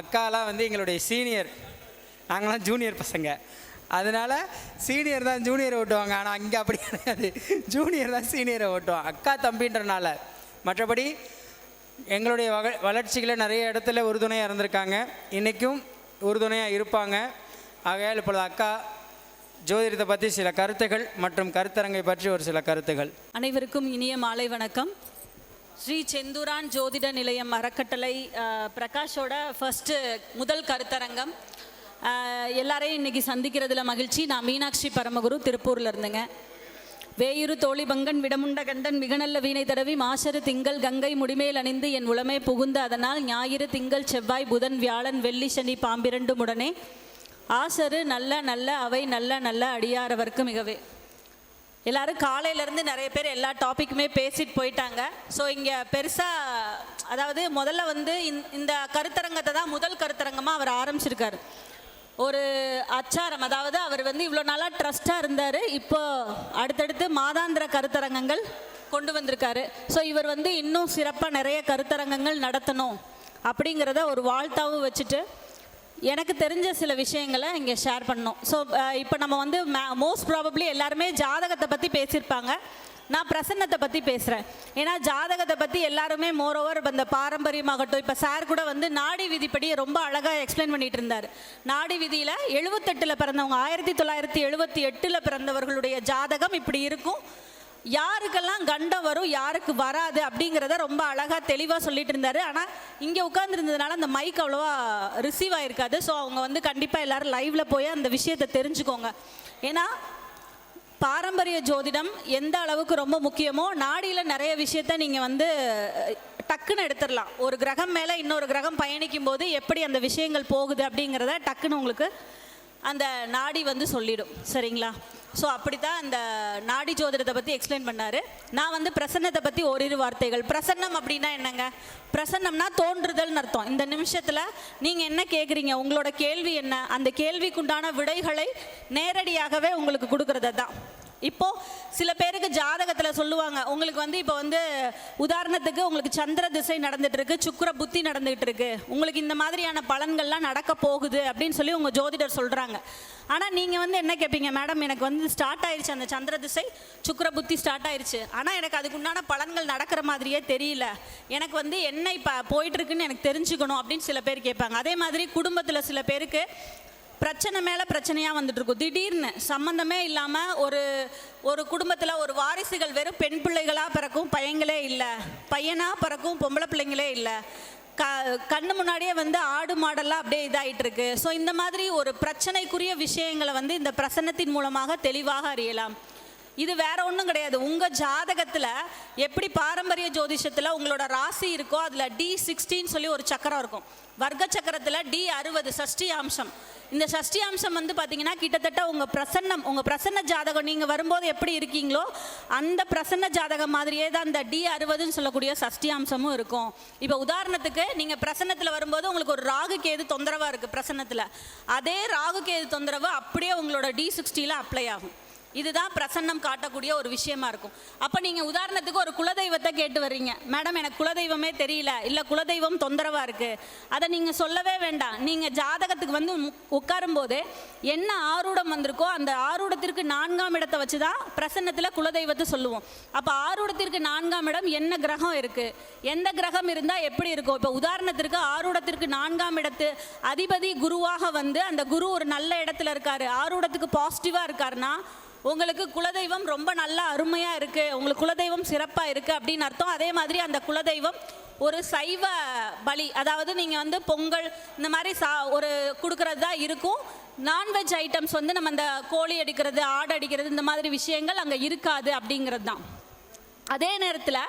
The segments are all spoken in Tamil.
அக்காலாம் வந்து எங்களுடைய சீனியர் நாங்களாம் ஜூனியர் பசங்க. அதனால சீனியர் தான் ஜூனியரை ஓட்டுவாங்க. ஆனால் அங்கே அப்படி கிடையாது. ஜூனியர் தான் சீனியரை ஓட்டுவான். அக்கா தம்பின்றனால. மற்றபடி எங்களுடைய வக வளர்ச்சிகளை நிறைய இடத்துல உறுதுணையாக இருந்திருக்காங்க. இன்றைக்கும் உறுதுணையாக இருப்பாங்க. ஆகையால் இப்பொழுது அக்கா ஜோதிடத்தை பற்றி சில கருத்துகள் மற்றும் கருத்தரங்கை பற்றி ஒரு சில கருத்துகள். அனைவருக்கும் இனிய மாலை வணக்கம். ஸ்ரீ செந்தூரான் ஜோதிட நிலையம் அறக்கட்டளை பிரகாஷோட ஃபர்ஸ்ட் முதல் கருத்தரங்கம். எல்லாரையும் இன்னைக்கு சந்திக்கிறதுல மகிழ்ச்சி. நான் மீனாட்சி பரமகுரு திருப்பூர்ல இருந்துங்க. வேயுரு தோழி பங்கன் விடமுண்ட கண்டன் மிகநல்ல வீணை தடவி மாசரு திங்கள் கங்கை முடிமேல் அணிந்து என் உளமே புகுந்த அதனால் ஞாயிறு திங்கள் செவ்வாய் புதன் வியாழன் வெள்ளி சனி பாம்பிரண்டும் உடனே ஆசரு நல்ல நல்ல அவை நல்ல நல்ல அடியாரவர்க்கு மிகவே. எல்லாரும் காலையிலேருந்து நிறைய பேர் எல்லா டாப்பிக்குமே பேசிட்டு போயிட்டாங்க. ஸோ இங்கே பெருசாக அதாவது முதல்ல வந்து இந்த- இந்த கருத்தரங்கத்தை தான் முதல் கருத்தரங்கமாக அவர் ஆரம்பிச்சிருக்காரு. ஒரு அச்சாரம் அதாவது அவர் வந்து இவ்வளோ நாளாக ட்ரஸ்ட்டாக இருந்தார். இப்போ அடுத்தடுத்து மாதாந்திர கருத்தரங்கங்கள் கொண்டு வந்திருக்காரு. ஸோ இவர் வந்து இன்னும் சிறப்பாக நிறைய கருத்தரங்கங்கள் நடத்தணும் அப்படிங்கிறத ஒரு வாழ்த்தாவும் வச்சுட்டு எனக்கு தெரிஞ்ச சில விஷயங்களை இங்கே ஷேர் பண்ணோம் ஸோ இப்போ நம்ம வந்து மோஸ்ட் ப்ராபப்ளி எல்லாருமே ஜாதகத்தை பற்றி பேசியிருப்பாங்க. நான் பிரசன்னத்தை பற்றி பேசுகிறேன் ஏன்னா ஜாதகத்தை பற்றி எல்லாருமே மோரோவர் இந்த பாரம்பரியமாகட்டும் இப்போ சார் கூட வந்து நாடி விதிப்படி ரொம்ப அழகாக எக்ஸ்பிளைன் பண்ணிட்டு இருந்தார். நாடி விதியில் எழுபத்தெட்டில் பிறந்தவங்க ஆயிரத்தி தொள்ளாயிரத்தி எழுபத்தி எட்டில் பிறந்தவர்களுடைய ஜாதகம் இப்படி இருக்கும். யாருக்கெல்லாம் கண்டம் வரும் யாருக்கு வராது அப்படிங்கிறத ரொம்ப அழகாக தெளிவாக சொல்லிட்டு இருந்தாரு. ஆனால் இங்கே உட்காந்துருந்ததுனால அந்த மைக் அவ்வளோவா ரிசீவ் ஆயிருக்காது. ஸோ அவங்க வந்து கண்டிப்பாக எல்லாரும் லைவ்ல போய் அந்த விஷயத்தை தெரிஞ்சுக்கோங்க. ஏன்னா பாரம்பரிய ஜோதிடம் எந்த அளவுக்கு ரொம்ப முக்கியமோ நாடியில் நிறைய விஷயத்த நீங்கள் வந்து டக்குன்னு எடுத்துடலாம். ஒரு கிரகம் மேலே இன்னொரு கிரகம் பயணிக்கும் போது எப்படி அந்த விஷயங்கள் போகுது அப்படிங்கிறத டக்குன்னு உங்களுக்கு அந்த நாடி வந்து சொல்லிடும். சரிங்களா? ஸோ அப்படி தான் அந்த நாடி ஜோதிடத்தை பற்றி எக்ஸ்பிளைன் பண்ணார். நான் வந்து பிரசன்னத்தை பற்றி ஓரிரு வார்த்தைகள். பிரசன்னம் அப்படின்னா என்னங்க? பிரசன்னம்னா தோன்றுதல்னு அர்த்தம். இந்த நிமிஷத்தில் நீங்கள் என்ன கேட்குறீங்க உங்களோட கேள்வி என்ன? அந்த கேள்விக்குண்டான விடைகளை நேரடியாகவே உங்களுக்கு கொடுக்கறது தான் இப்போ சில பேருக்கு ஜாதகத்தில் சொல்லுவாங்க உங்களுக்கு வந்து இப்போ வந்து உதாரணத்துக்கு உங்களுக்கு சந்திர திசை நடந்துட்டு இருக்கு சுக்கர புத்தி நடந்துகிட்டு இருக்கு உங்களுக்கு இந்த மாதிரியான பலன்கள்லாம் நடக்க போகுது அப்படின்னு சொல்லி உங்கள் ஜோதிடர் சொல்கிறாங்க ஆனால் நீங்கள் வந்து என்ன கேட்பீங்க மேடம் எனக்கு வந்து ஸ்டார்ட் ஆயிருச்சு அந்த சந்திர திசை சுக்கிர புத்தி ஸ்டார்ட் ஆயிருச்சு. ஆனால் எனக்கு அதுக்குண்டான பலன்கள் நடக்கிற மாதிரியே தெரியல. எனக்கு வந்து என்ன இப்போ போயிட்டு இருக்குன்னு எனக்கு தெரிஞ்சுக்கணும் அப்படின்னு சில பேர் கேட்பாங்க அதே மாதிரி குடும்பத்தில் சில பேருக்கு பிரச்சனை மேலே பிரச்சனையாக வந்துட்டு இருக்கும். திடீர்னு சம்மந்தமே இல்லாமல் ஒரு ஒரு குடும்பத்தில் ஒரு வாரிசுகள் வெறும் பெண் பிள்ளைகளாக பிறக்கும் பையங்களே இல்லை. பையனாக பிறக்கும் பொம்பளை பிள்ளைங்களே இல்லை. க கண்ணு முன்னாடியே வந்து ஆடு மாடெல்லாம் அப்படியே இதாகிட்டு இருக்கு. ஸோ இந்த மாதிரி ஒரு பிரச்சனைக்குரிய விஷயங்களை வந்து இந்த பிரசன்னத்தின் மூலமாக தெளிவாக அறியலாம். இது வேற ஒன்றும் கிடையாது. உங்கள் ஜாதகத்தில் எப்படி பாரம்பரிய ஜோதிஷத்தில் உங்களோட ராசி இருக்கோ அதில் டி சிக்ஸ்டின்னு சொல்லி ஒரு சக்கரம் இருக்கும். வர்க்க சக்கரத்தில் டி அறுபது சஷ்டி அம்சம் இந்த சஷ்டி அம்சம் வந்து பார்த்தீங்கன்னா கிட்டத்தட்ட உங்கள் பிரசன்னம் உங்கள் பிரசன்ன ஜாதகம். நீங்கள் வரும்போது எப்படி இருக்கீங்களோ அந்த பிரசன்ன ஜாதகம் மாதிரியே தான் அந்த டி அறுபதுன்னு சொல்லக்கூடிய சஷ்டி அம்சமும் இருக்கும். இப்போ உதாரணத்துக்கு நீங்கள் பிரசன்னத்தில் வரும்போது உங்களுக்கு ஒரு ராகு கேது தொந்தரவாக இருக்குது பிரசன்னத்தில். அதே ராகு கேது தொந்தரவு அப்படியே உங்களோட டி சிக்ஸ்டியில் அப்ளை ஆகும். இதுதான் பிரசன்னம் காட்டக்கூடிய ஒரு விஷயமா இருக்கும். அப்போ நீங்கள் உதாரணத்துக்கு ஒரு குலதெய்வத்தை கேட்டு வர்றீங்க. மேடம் எனக்கு குலதெய்வமே தெரியல. இல்லை குலதெய்வம் தொந்தரவாக இருக்குது அதை நீங்கள் சொல்லவே வேண்டாம். நீங்கள் ஜாதகத்துக்கு வந்து உம் உட்காரும் போதே என்ன ஆரூடம் வந்திருக்கோ அந்த ஆரூடத்திற்கு நான்காம் இடத்தை வச்சு தான் பிரசன்னத்தில் குலதெய்வத்தை சொல்லுவோம். அப்போ ஆரூடத்திற்கு நான்காம் இடம் என்ன கிரகம் இருக்குது எந்த கிரகம் இருந்தால் எப்படி இருக்கும்? இப்போ உதாரணத்திற்கு ஆரூடத்திற்கு நான்காம் இடத்து அதிபதி குருவாக வந்து அந்த குரு ஒரு நல்ல இடத்துல இருக்காரு. ஆரூடத்துக்கு பாசிட்டிவாக இருக்காருன்னா உங்களுக்கு குலதெய்வம் ரொம்ப நல்லா அருமையாக இருக்குது உங்களுக்கு குலதெய்வம் சிறப்பாக இருக்குது அப்படின்னு அர்த்தம். அதே மாதிரி அந்த குலதெய்வம் ஒரு சைவ பலி. அதாவது நீங்கள் வந்து பொங்கல் இந்த மாதிரி சா ஒரு கொடுக்கறது தான் இருக்கும். நான்வெஜ் ஐட்டம்ஸ் வந்து நம்ம அந்த கோழி அடிக்கிறது ஆடு அடிக்கிறது இந்த மாதிரி விஷயங்கள் அங்கே இருக்காது அப்படிங்கிறது தான். அதே நேரத்தில்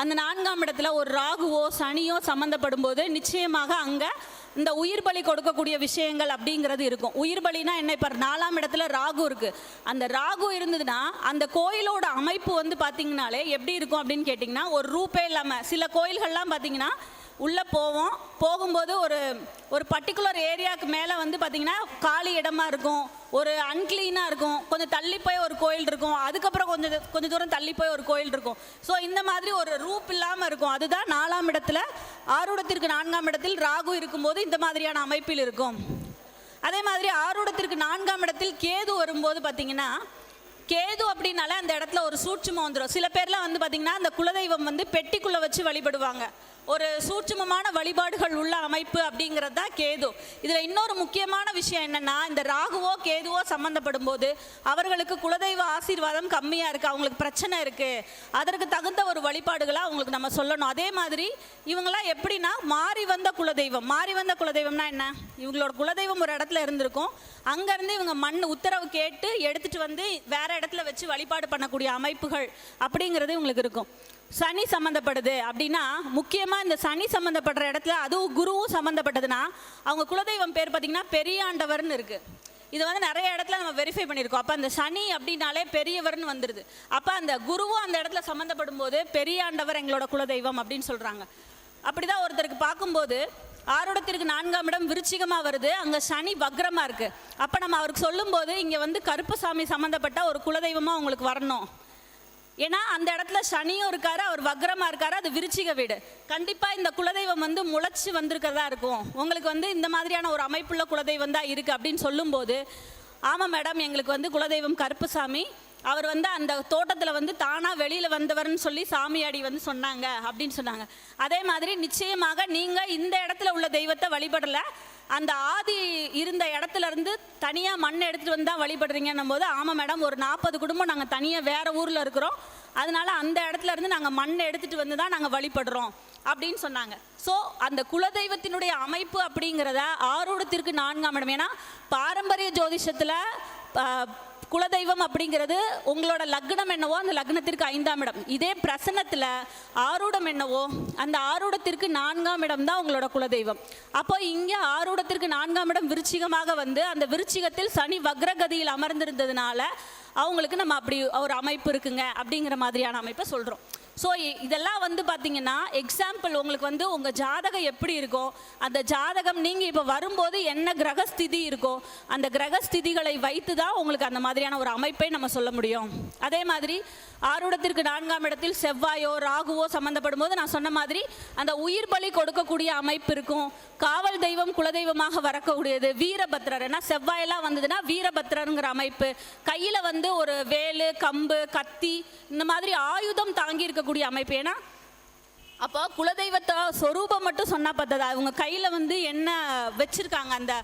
அந்த நான்காம் இடத்துல ஒரு ராகுவோ சனியோ சம்மந்தப்படும் போது நிச்சயமாக அங்கே இந்த உயிர் பலி கொடுக்கக்கூடிய விஷயங்கள் அப்படிங்கிறது இருக்கும். உயிர் பலினா என்ன? இப்போ நாலாம் இடத்துல ராகு இருக்கு. அந்த ராகு இருந்ததுன்னா அந்த கோயிலோட அமைப்பு வந்து பார்த்தீங்கனாலே எப்படி இருக்கும் அப்படின்னு கேட்டிங்கன்னா ஒரு ரூபே இல்லாமல் சில கோயில்கள்லாம் பார்த்தீங்கன்னா உள்ளே போவோம். போகும்போது ஒரு ஒரு பர்டிகுலர் ஏரியாவுக்கு மேலே வந்து பார்த்திங்கன்னா காலி இடமா இருக்கும். ஒரு அன்க்ளீனாக இருக்கும். கொஞ்சம் தள்ளி போய் ஒரு கோயில் இருக்கும். அதுக்கப்புறம் கொஞ்சம் கொஞ்சம் தூரம் தள்ளி போய் ஒரு கோயில் இருக்கும். ஸோ இந்த மாதிரி ஒரு ரூப் இல்லாமல் இருக்கும். அதுதான் நாலாம் இடத்துல ஆரூடத்திற்கு நான்காம் இடத்தில் ராகு இருக்கும்போது இந்த மாதிரியான அமைப்பில் இருக்கும். அதே மாதிரி ஆரூடத்திற்கு நான்காம் இடத்தில் கேது வரும்போது பார்த்தீங்கன்னா கேது அப்படின்னாலே அந்த இடத்துல ஒரு சூட்சுமம் வந்துடும் சில பேர்லாம் வந்து பார்த்திங்கன்னா அந்த குலதெய்வம் வந்து பெட்டிக்குள்ளே வச்சு வழிபடுவாங்க. ஒரு சூட்சுமமான வழிபாடுகள் உள்ள அமைப்பு அப்படிங்கிறது தான் கேது. இதில் இன்னொரு முக்கியமான விஷயம் என்னென்னா இந்த ராகுவோ கேதுவோ சம்மந்தப்படும் போது அவர்களுக்கு குலதெய்வ ஆசீர்வாதம் கம்மியாக இருக்குது அவங்களுக்கு பிரச்சனை இருக்குது அதற்கு தகுந்த ஒரு வழிபாடுகளை அவங்களுக்கு நம்ம சொல்லணும். அதே மாதிரி இவங்களாம் எப்படின்னா மாறி வந்த குலதெய்வம். மாறி வந்த குலதெய்வம்னா என்ன? இவங்களோட குலதெய்வம் ஒரு இடத்துல இருந்திருக்கும். அங்கேருந்து இவங்க மண் உத்தரவு கேட்டு எடுத்துகிட்டு வந்து வேறு இடத்துல வச்சு வழிபாடு பண்ணக்கூடிய அமைப்புகள் அப்படிங்கிறது இவங்களுக்கு இருக்கும். சனி சம்மந்தப்படுது அப்படின்னா முக்கியமாக இந்த சனி சம்மந்தப்படுற இடத்துல அதுவும் குருவும் சம்மந்தப்பட்டதுன்னா அவங்க குலதெய்வம் பேர் பார்த்தீங்கன்னா பெரியாண்டவர்னு இருக்குது இது வந்து நிறைய இடத்துல நம்ம வெரிஃபை பண்ணியிருக்கோம். அப்போ அந்த சனி அப்படின்னாலே பெரியவர்னு வந்துடுது அப்போ அந்த குருவும் அந்த இடத்துல சம்மந்தப்படும் போது பெரியாண்டவர் எங்களோட குலதெய்வம் அப்படின்னு சொல்கிறாங்க அப்படிதான் ஒருத்தருக்கு பார்க்கும்போது ஆரோடத்திற்கு நான்காம் இடம் விருச்சிகமாக வருது அங்கே சனி வக்ரமாக இருக்குது அப்போ நம்ம அவருக்கு சொல்லும்போது இங்கே வந்து கருப்புசாமி சம்மந்தப்பட்ட ஒரு குலதெய்வமாக உங்களுக்கு வரணும். ஏன்னா அந்த இடத்துல சனியும் இருக்காரு அவர் வக்ரமா இருக்காரு அது விருச்சிக வீடு. கண்டிப்பா இந்த குலதெய்வம் வந்து முளைச்சு வந்திருக்கிறதா இருக்கும். உங்களுக்கு வந்து இந்த மாதிரியான ஒரு அமைப்புள்ள குலதெய்வம் தான் இருக்கு அப்படின்னு சொல்லும்போது ஆமா மேடம் எங்களுக்கு வந்து குலதெய்வம் கருப்புசாமி. அவர் வந்து அந்த தோட்டத்தில் வந்து தானாக வெளியில் வந்தவர்னு சொல்லி சாமியாடி வந்து சொன்னாங்க அப்படின்னு சொன்னாங்க. அதே மாதிரி நிச்சயமாக நீங்கள் இந்த இடத்துல உள்ள தெய்வத்தை வழிபடலை. அந்த ஆதி இருந்த இடத்துல இருந்து தனியாக மண் எடுத்துகிட்டு வந்து தான் வழிபடுறீங்கன்னும் போது ஆமாம் மேடம் ஒரு நாற்பது குடும்பம் நாங்கள் தனியாக வேறு ஊரில் இருக்கிறோம். அதனால அந்த இடத்துல இருந்து நாங்கள் மண் எடுத்துகிட்டு வந்து தான் நாங்கள் வழிபடுறோம் அப்படின்னு சொன்னாங்க. ஸோ அந்த குலதெய்வத்தினுடைய அமைப்பு அப்படிங்கிறத ஆரூடத்திற்கு நான்காம் இடம். ஏன்னா பாரம்பரிய ஜோதிஷத்தில் குலதெய்வம் அப்படிங்கிறது உங்களோட லக்னம் என்னவோ அந்த லக்னத்திற்கு ஐந்தாம் இடம். இதே பிரசனத்தில் ஆரூடம் என்னவோ அந்த ஆரூடத்திற்கு நான்காம் இடம் தான் உங்களோட குலதெய்வம். அப்போ இங்கே ஆரூடத்திற்கு நான்காம் இடம் விருச்சிகமாக வந்து அந்த விருச்சிகத்தில் சனி வக்ரகதியில் அமர்ந்திருந்ததுனால அவங்களுக்கு நம்ம அப்படி ஒரு அமைப்பு இருக்குங்க அப்படிங்கிற மாதிரியான அமைப்பை சொல்கிறோம் ஸோ இதெல்லாம் வந்து பார்த்தீங்கன்னா எக்ஸாம்பிள் உங்களுக்கு வந்து உங்கள் ஜாதகம் எப்படி இருக்கும் அந்த ஜாதகம் நீங்கள் இப்போ வரும்போது என்ன கிரகஸ்திதி இருக்கோ அந்த கிரகஸ்திதிகளை வைத்து தான் உங்களுக்கு அந்த மாதிரியான ஒரு அமைப்பை நம்ம சொல்ல முடியும். அதே மாதிரி ஆரூடத்திற்கு நான்காம் இடத்தில் செவ்வாயோ ராகுவோ சம்மந்தப்படும் போது நான் சொன்ன மாதிரி அந்த உயிர் பலி கொடுக்கக்கூடிய அமைப்பு இருக்கும். காவல் தெய்வம் குலதெய்வமாக வரக்கூடியது வீரபத்ரர். ஏன்னா செவ்வாயெல்லாம் வந்ததுன்னா வீரபத்ரருங்கிற அமைப்பு. கையில் வந்து ஒரு வேலு கம்பு கத்தி இந்த மாதிரி ஆயுதம் தாங்கி இருக்க இருக்கக்கூடிய அமைப்பு ஏன்னா அப்போ குலதெய்வத்தை சொரூபம் மட்டும் சொன்னா பார்த்ததா அவங்க கையில் வந்து என்ன வச்சிருக்காங்க அந்த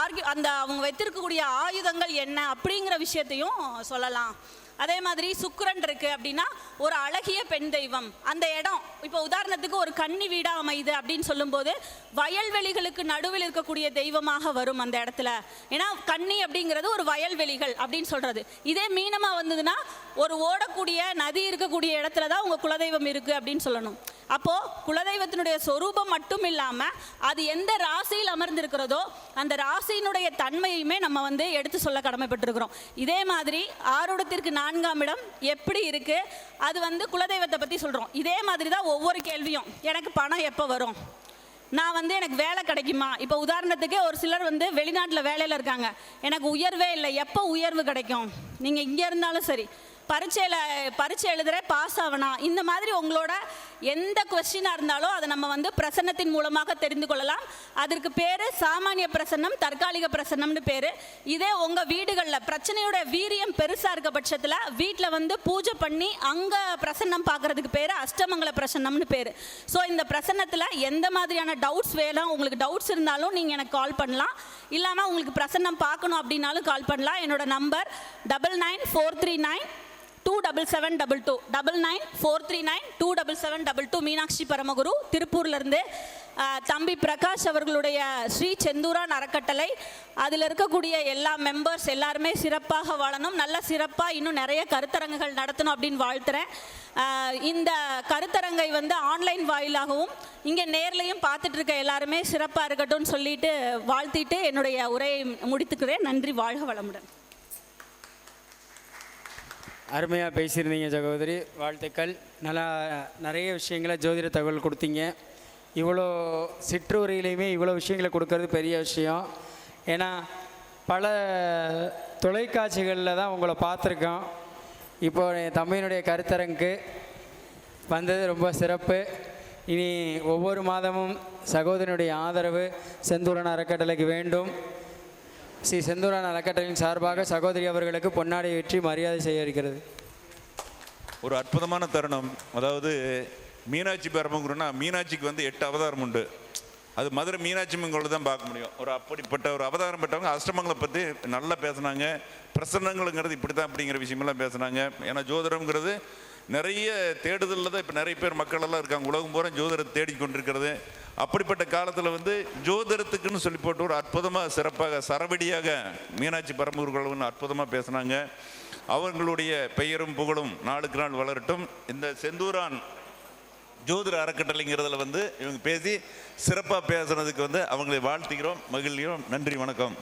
ஆர்கியூ அந்த அவங்க வைத்திருக்கக்கூடிய ஆயுதங்கள் என்ன அப்படிங்கிற விஷயத்தையும் சொல்லலாம். அதே மாதிரி சுக்கரன் இருக்கு அப்படின்னா ஒரு அழகிய பெண் தெய்வம். அந்த இடம் இப்போ உதாரணத்துக்கு ஒரு கன்னி வீடா அமையுது அப்படின்னு சொல்லும்போது வயல்வெளிகளுக்கு நடுவில் இருக்கக்கூடிய தெய்வமாக வரும் அந்த இடத்துல. ஏன்னா கன்னி அப்படிங்கிறது ஒரு வயல்வெளிகள் அப்படின்னு சொல்றது. இதே மீனமா வந்ததுன்னா ஒரு ஓடக்கூடிய நதி இருக்கக்கூடிய இடத்துல தான் உங்க குலதெய்வம் இருக்கு அப்படின்னு சொல்லணும். அப்போ குலதெய்வத்தினுடைய சொரூபம் மட்டும் இல்லாமல் அது எந்த ராசியில் அமர்ந்திருக்கிறதோ அந்த ராசியினுடைய தன்மையுமே நம்ம வந்து எடுத்து சொல்ல கடமைப்பட்டிருக்கிறோம். இதே மாதிரி ஆரோடத்திற்கு நான்காம் இடம் எப்படி இருக்கு? அது வந்து குலதெய்வத்தை பற்றி சொல்கிறோம் இதே மாதிரி தான் ஒவ்வொரு கேள்வியும். எனக்கு பணம் எப்போ வரும்? நான் வந்து எனக்கு வேலை கிடைக்குமா? இப்போ உதாரணத்துக்கு ஒரு சிலர் வந்து வெளிநாட்டில் வேலையில் இருக்காங்க. எனக்கு உயர்வே இல்லை. எப்போ உயர்வு கிடைக்கும்? நீங்கள் இங்கே இருந்தாலும் சரி. பரீட்சையில் பரீட்சை எழுதுகிற பாஸ் ஆகணா இந்த மாதிரி உங்களோட எந்த கொஸ்டினாக இருந்தாலும் அதை நம்ம வந்து பிரசன்னத்தின் மூலமாக தெரிந்து கொள்ளலாம். அதற்கு பேர் சாமானிய பிரசன்னம் தற்காலிக பிரசன்னம்னு பேர். இதே உங்கள் வீடுகளில் பிரச்சனையோட வீரியம் பெருசாக இருக்க பட்சத்தில் வீட்டில் வந்து பூஜை பண்ணி அங்கே பிரசன்னம் பார்க்குறதுக்கு பேர் அஷ்டமங்கல பிரசன்னம்னு பேர். ஸோ இந்த பிரசன்னத்தில் எந்த மாதிரியான டவுட்ஸ் வேணும் உங்களுக்கு டவுட்ஸ் இருந்தாலும் நீங்கள் எனக்கு கால் பண்ணலாம். இல்லாமல் உங்களுக்கு பிரசன்னம் பார்க்கணும் அப்படின்னாலும் கால் பண்ணலாம். என்னோட number double nine four three nine two double seven double two double nine four three nine two double seven double two Meenakshi Paramaguru திருப்பூர்லேருந்து தம்பி பிரகாஷ் அவர்களுடைய ஸ்ரீ செந்தூரான் அறக்கட்டளை அதில் இருக்கக்கூடிய எல்லா மெம்பர்ஸ் எல்லாருமே சிறப்பாக வாழணும். நல்ல சிறப்பாக இன்னும் நிறைய கருத்தரங்குகள் நடத்தணும் அப்படின்னு வாழ்த்துறேன். இந்த கருத்தரங்கை வந்து ஆன்லைன் வாயிலாகவும் இங்கே நேர்லையும் பார்த்துட்டு இருக்க எல்லாருமே சிறப்பாக இருக்கட்டும்னு சொல்லிட்டு வாழ்த்திட்டு என்னுடைய உரையை முடித்துக்கிறேன். நன்றி வாழ்க வளமுடன். அருமையாக பேசியிருந்தீங்க சகோதரி. வாழ்த்துக்கள். நல்லா நிறைய விஷயங்களை ஜோதிட தகவல் கொடுத்தீங்க. இவ்வளோ சிற்றுரையிலையுமே இவ்வளோ விஷயங்களை கொடுக்கறது பெரிய விஷயம். ஏன்னா பல தொலைக்காட்சிகளில் தான் உங்களை பார்த்துருக்கோம். இப்போ என் தம்பியினுடைய கருத்தரங்கு வந்தது ரொம்ப சிறப்பு. இனி ஒவ்வொரு மாதமும் சகோதரனுடைய ஆதரவு செந்தூரன் அறக்கட்டளைக்கு வேண்டும். ஸ்ரீ செந்தூரான் அறக்கட்டளையின் சார்பாக சகோதரி அவர்களுக்கு பொன்னாடை வெற்றி மரியாதை செய்ய இருக்கிறது. ஒரு அற்புதமான தருணம். அதாவது மீனாட்சி பரமகுருன்னா மீனாட்சிக்கு வந்து எட்டு அவதாரம் உண்டு. அது மதுரை மீனாட்சி மங்கள தான் பார்க்க முடியும். ஒரு அப்படிப்பட்ட ஒரு அவதாரம் பெற்றவங்க அஷ்டமங்களை பற்றி நல்லா பேசுனாங்க. பிரசன்னங்களுங்கிறது இப்படி தான் அப்படிங்கிற விஷயமெல்லாம் பேசுனாங்க. ஏன்னா ஜோதிடம்ங்கிறது நிறைய தேடுதலில் தான் இப்போ நிறைய பேர் மக்களெல்லாம் இருக்காங்க. உலகம் பூரா ஜோதிடத்தை தேடி கொண்டிருக்கிறது. அப்படிப்பட்ட காலத்தில் வந்து ஜோதிடத்துக்குன்னு சொல்லி போட்டு ஒரு அற்புதமாக சிறப்பாக சரவடியாக மீனாட்சி பரமகுருகள் அற்புதமாக பேசுனாங்க. அவர்களுடைய பெயரும் புகழும் நாளுக்கு நாள் வளரட்டும். இந்த செந்தூரான் ஜோதிட அறக்கட்டளைங்கிறதுல வந்து இவங்க பேசி சிறப்பாக பேசுனதுக்கு வந்து அவங்களை வாழ்த்துகிறோம் மகிழ்கிறோம். நன்றி வணக்கம்.